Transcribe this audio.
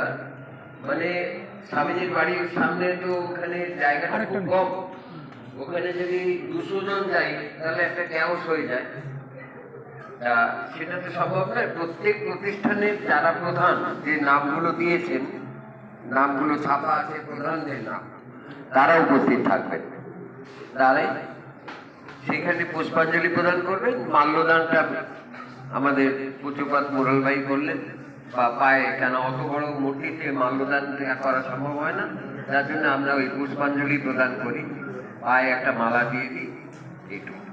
দরকার। মানে স্বামীজির বাড়ির সামনে তো ওখানে জায়গাটা খুব কম। ওখানে যদি দুশো জন যাই তাহলে একটা ক্যাওস হয়ে যায়। তা সেটা তো সম্ভব নয়। প্রত্যেক প্রতিষ্ঠানের যারা প্রধান যে নামগুলো দিয়েছেন নামগুলো ছাপা আছে প্রধানদের নাম তারা উপস্থিত থাকবেন। তারাই সেখানে পুষ্পাঞ্জলি প্রদান করবেন। মাল্যদানটা আমাদের পুচুপাত মুরল ভাই করলেন। বা পায়ে, কেন অত বড় মূর্তিতে মাল্যদান করা সম্ভব হয় না? যার জন্য আমরা ওই পুষ্পাঞ্জলি প্রদান করি। পায়ে একটা মালা দিয়ে দিই। এইটুকু।